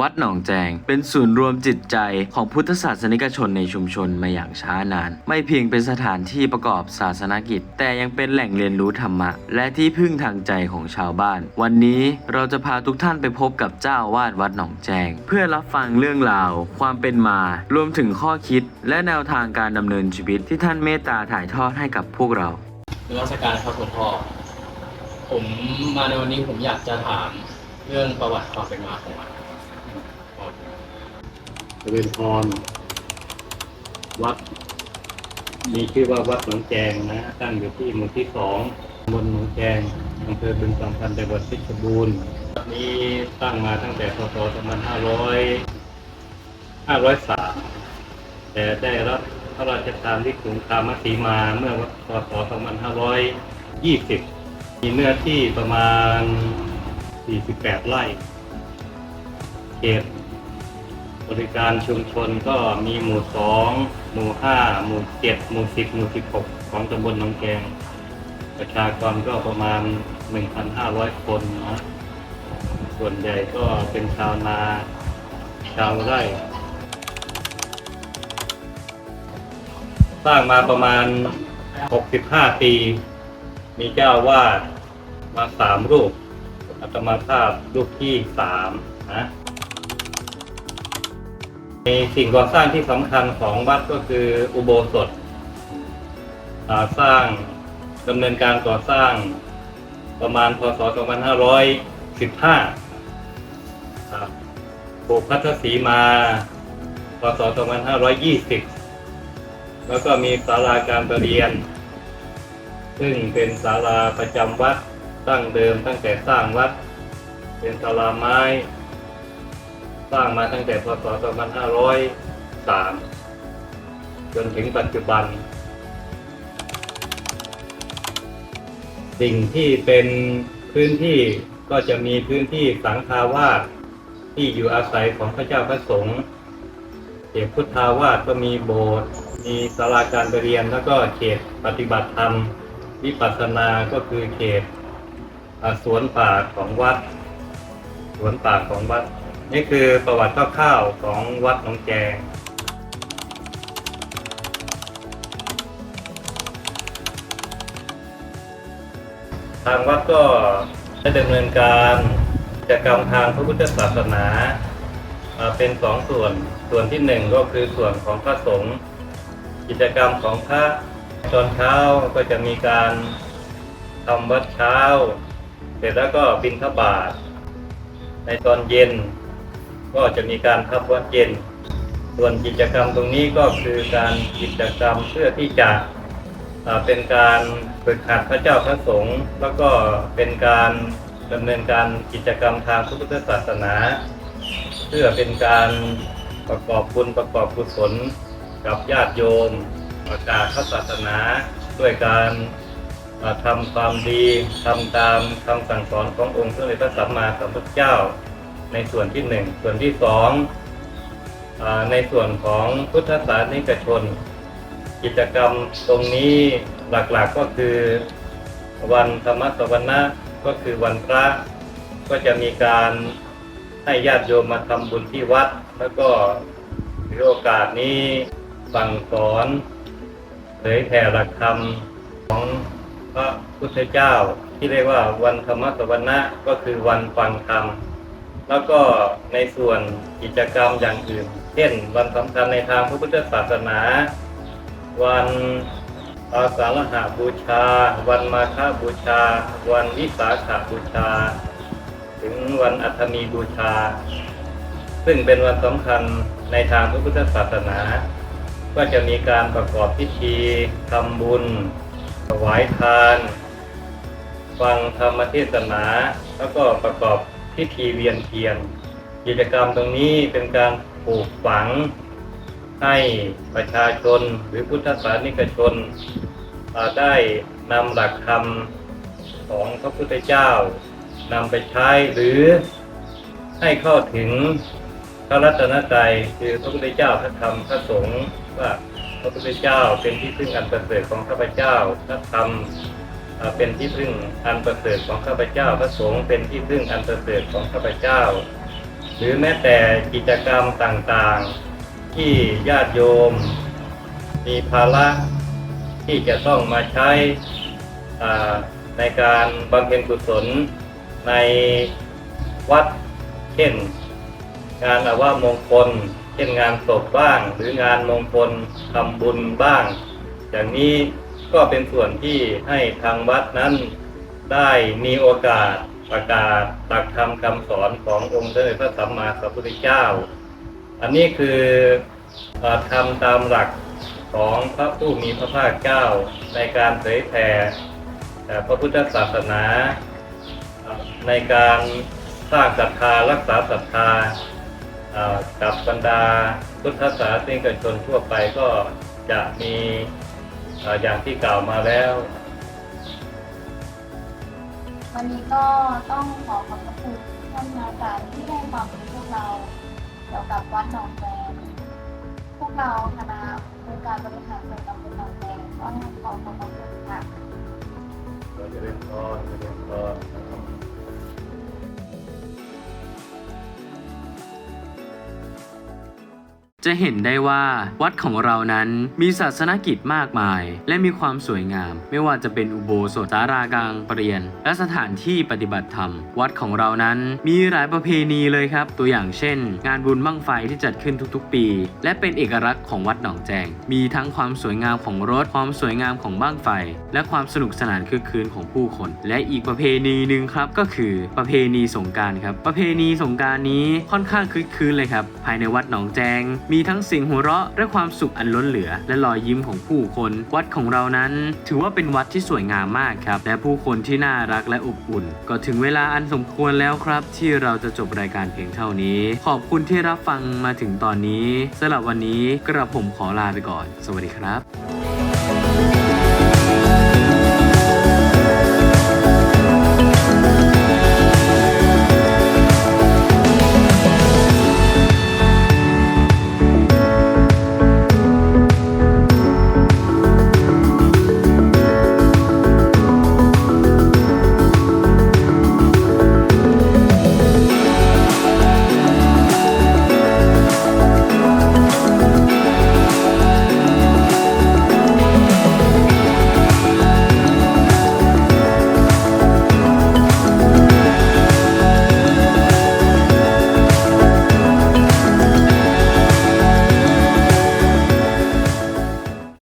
วัดหนองแจง เป็นศูนย์รวมจิตใจของพุทธศาสนิกชนในชุมชนมาอย่างช้านาน ไม่เพียงเป็นสถานที่ประกอบศาสนกิจ แต่ยังเป็นแหล่งเรียนรู้ธรรมะ และที่พึ่งทางใจของชาวบ้าน วันนี้เราจะพาทุกท่านไปพบกับเจ้าวาดวัดหนองแจง เพื่อรับฟังเรื่องราว ความเป็นมา รวมถึงข้อคิด และแนวทางการดำเนินชีวิตที่ท่านเมตตาถ่ายทอดให้กับพวกเรานรัชการครับคุณพ่อผมมาในวันนี้ผมอยากจะถามเรื่องประวัติความเป็นมาของมัน เจริญพรวัด มีชื่อว่าวัดหนองแจงนะ ตั้งอยู่ที่หมู่ที่สองบลหนองแจงอำเภอบึงสามพันจังหวัดเพชรบูรณ์วัดนี้ตั้งมาตั้งแต่พศ2500 503 แต่ได้รับพระราชทานที่กรุงคามสีมาเมื่อพศ2520 มีเนื้อที่ประมาณ 48 ไร่เขต บริการชุมชนก็มีหมู่สองหมู่ห้าหมู่เจ็ดหมู่สิบหมู่สิบหกของตำบลหนองแกง ประชากรก็ประมาณหนึ่งพันห้าร้อยคนนะส่วนใหญ่ก็เป็นชาวนาชาวไร่สร้างมาประมาณหกสิบห้าปี มีเจ้าวาดมาสามรูป อัตมาภาพรูปที่สามนะ ในสิ่งก่อสร้างที่สำคัญของวัดก็คืออุโบสถสร้างดำเนินการก่อสร้างประมาณพศ 2515ครับปลูกพัทธสีมาพศ 2520 แล้วก็มีศาลาการประเรียน ซึ่งเป็นศาลาประจำวัดตั้งเดิมตั้งแต่สร้างวัด เป็นศาลาไม้ สร้างมาตั้งแต่พศ 2503 จนถึงปัจจุบัน สิ่งที่เป็นพื้นที่ก็จะมีพื้นที่สังฆาวาสที่อยู่อาศัยของพระเจ้าพระสงฆ์เขตพุทธาวาสก็มีโบสถ์มีศาลาการประเรียน แล้วก็เขตปฏิบัติธรรม วิปัสสนาก็คือเขตสวนป่าของวัด สวนป่าของวัด นี่คือประวัติคร่าวๆของวัดหนองแจงทางวัดก็ได้ดำเนินการกิจกรรมทางพระพุทธศาสนาเป็นสองส่วน ส่วนที่หนึ่งก็คือส่วนของพระสงฆ์กิจกรรมของพระตอนเช้าก็จะมีการทำวัดเช้า เสร็จแล้วก็บิณฑบาตในตอนเย็น ก็จะมีการทับวัดเย็น ส่วนกิจกรรมตรงนี้ก็คือการกิจกรรมเพื่อที่จะเป็นการฝึกหัดพระเจ้าพระสงฆ์แล้วก็เป็นการดำเนินการกิจกรรมทางพุทธศาสนา เพื่อเป็นการประกอบบุญประกอบกุศลกับญาติโยมประกาศพระศาสนาด้วยการอ่าทำความดีทำตามคำสั่งสอนขององค์สมเด็จพระสัมมาสัมพุทธเจ้า ในส่วนที่หนึ่งส่วนที่สองอในส่วนของพุทธศาสนิกชน กิจกรรมตรงนี้หลักๆก็คือวันธรรมสวนะก็คือวันพระก็จะมีการให้ญาติโยมมาทำบุญที่วัด แล้วก็ถือโอกาสนี้สั่งสอนเผยแผ่หลักธรรมของพระพุทธเจ้า ที่เรียกว่าวันธรรมสวนะก็คือวันฟังธรรม แล้วก็ในส่วนกิจกรรมอย่างอื่น เช่น วันสำคัญในทางพระพุทธศาสนา วันอาสาฬหาบูชา วันมาฆบูชา วันวิสาขาบูชา ถึงวันอัฐมีบูชา ซึ่งเป็นวันสำคัญในทางพระพุทธศาสนา ก็จะมีการประกอบพิธีทำบุญ ถวายทาน ฟังธรรมเทศนา แล้วก็ประกอบ พิธีเวียนเทียน กิจกรรมตรงนี้เป็นการปลูกฝัง ให้ประชาชนหรือพุทธศาสนิกชนได้นำหลักธรรมของพระพุทธเจ้านำไปใช้หรือให้เข้าถึงพระรัตนตรัยคือพระพุทธเจ้าพระธรรมพระสงฆ์ว่าพระพุทธเจ้าเป็นที่พึ่งอันประเสริฐของข้าพเจ้าพระธรรม เป็นที่พึ่งอันประเสริฐของข้าพเจ้า พระสงฆ์เป็นที่พึ่งอันประเสริฐของข้าพเจ้า หรือแม้แต่กิจกรรมต่างๆ ที่ญาติโยม มีภาระที่จะต้องมาใช้ในการบำเพ็ญกุศลในวัดเช่น งานอาวามงคล เช่นงานศพบ้าง หรืองานมงคลทำบุญบ้าง อย่างนี้ ก็เป็นส่วนที่ให้ทางวัดนั้นได้มีโอกาสประกาศหลักธรรมคำสอนขององค์สมเด็จพระสัมมาสัมพุทธเจ้า อันนี้คือทำตามหลักของพระผู้มีพระภาคเจ้าในการเผยแผ่พระพุทธศาสนา ในการสร้างศรัทธารักษาศรัทธากับบรรดาพุทธศาสนิกชนทั่วไปก็จะมี อ่ออย่างที่กล่าวมาแล้ว วันนี้ก็ต้องขอขอบพระคุณท่านอาจารย์ที่ให้ความรู้พวกเรา เกี่ยวกับวัดหนองแวงพวกเราคณะองค์การบริหารส่วนตำบลหนองแวงก็ขอขอบพระคุณค่ะ เราจะเรียนพรจะเรียนพร จะเห็นได้ว่าวัดของเรานั้นมีศาสนกิจมากมาย และมีความสวยงาม ไม่ว่าจะเป็นอุโบสถสารากลางเปลี่ยน และสถานที่ปฏิบัติธรรม วัดของเรานั้นมีหลายประเพณีเลยครับ ตัวอย่างเช่น งานบุญบั้งไฟที่จัดขึ้นทุกๆ ปี และเป็นเอกลักษณ์ของวัดหนองแจง มีทั้งความสวยงามของรถความสวยงามของบั้งไฟ และความสนุกสนานคึกคืนของผู้คน และอีกประเพณีหนึ่งครับก็คือประเพณีสงการครับประเพณีสงการนี้ค่อนข้างคึกคืนเลยครับภายในวัดหนองแจงมีทั้งเสียงหัวเราะและความสุขอันล้นเหลือ และรอยยิ้มของผู้คน วัดของเรานั้น ถือว่าเป็นวัดที่สวยงามมากครับและผู้คนที่น่ารักและอบอุ่น ก็ถึงเวลาอันสมควรแล้วครับ ที่เราจะจบรายการเพียงเท่านี้ ขอบคุณที่รับฟังมาถึงตอนนี้สำหรับวันนี้กระผมขอลาไปก่อน สวัสดีครับ